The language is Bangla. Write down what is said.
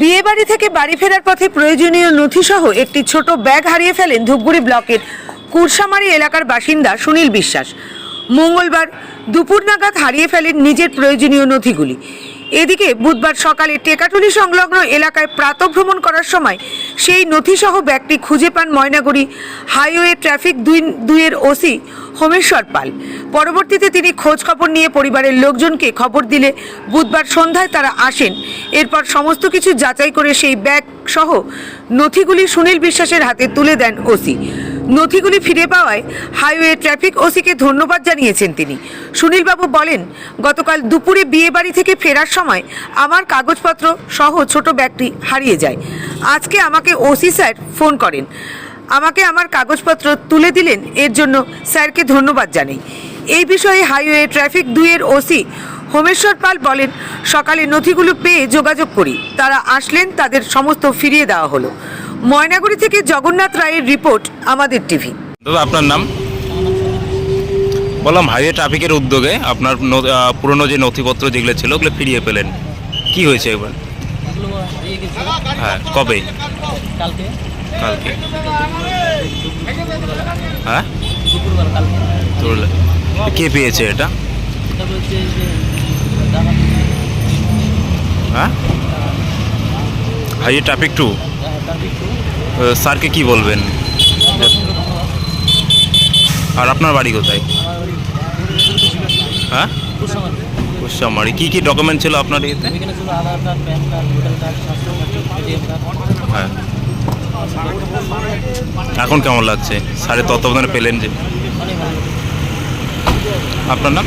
বিয়ে বাড়ি থেকে বাড়ি ফেরার পথে প্রয়োজনীয় নথিসহ একটি ছোট ব্যাগ হারিয়ে ফেলেন ধূপগুড়ি ব্লকের কুরসামারি এলাকার বাসিন্দা সুনীল বিশ্বাস। মঙ্গলবার দুপুর নাগাদ হারিয়ে ফেলেন নিজের প্রয়োজনীয় নথিগুলি। এদিকে বুধবার সকালে টেকাটুলি সংলগ্ন এলাকায় প্রাতভ্রমণ করার সময় সেই নথিসহ ব্যাগটি খুঁজে পান ময়নাগুড়ি হাইওয়ে ট্রাফিক দুই দুইয়ের ওসি হোমেশ্বর পাল। পরবর্তীতে তিনি খোঁজ খবর নিয়ে পরিবারের লোকজনকে খবর দিলে বুধবার সন্ধ্যায় তারা আসেন। এরপর সমস্ত কিছু যাচাই করে সেই ব্যাগ সহ নথিগুলি সুনীল বিশ্বাসের হাতে তুলে দেন ওসি। নথিগুলি ফিরে পাওয়ায় হাইওয়ে ট্রাফিক ওসিকে ধন্যবাদ জানিয়েছেন তিনি। সুনীলবাবু বলেন, গতকাল দুপুরে বিয়ে বাড়ি থেকে ফেরার সময় আমার কাগজপত্র সহ ছোট ব্যাগটি হারিয়ে যায়। আজকে আমাকে ওসি স্যার ফোন করেন। আমাকে আমার কাগজপত্র তুলে দিলেন, এর জন্য স্যারকে ধন্যবাদ জানাই। এই বিষয়ে হাইওয়ে ট্রাফিক দুইয়ের ওসি হোমেশ্বর পাল বলেন, সকালে নথিগুলো পেয়ে যোগাযোগ করি। তারা আসলেন, তাদের সমস্ত ফিরিয়ে দেওয়া হলো। ময়নাগুড়ি থেকে জগন্নাথ রায়ের রিপোর্ট আমাদের টিভি। দাদা আপনার নাম? বললাম হাইওয়ে ট্রাফিকের উদ্যোগে আপনার পুরনো যে নথিপত্র যেগুলো ছিল ওগুলো ফিরিয়ে পেলেন। কি হয়েছে এবার? হ্যাঁ কবে? কালকে। কালকে। হ্যাঁ? কে পেয়েছে এটা? হ্যাঁ? Highway traffic two? স্যারকে কি বলবেন? আর আপনার বাড়ি কোথায়? হ্যাঁ? কুশামারি। কী কী ডকুমেন্ট ছিল আপনার কার্ড হ্যাঁ। এখন কেমন লাগছে? স্যারের তত্ত্বাবধানে পেলেন যে। আপনার নাম?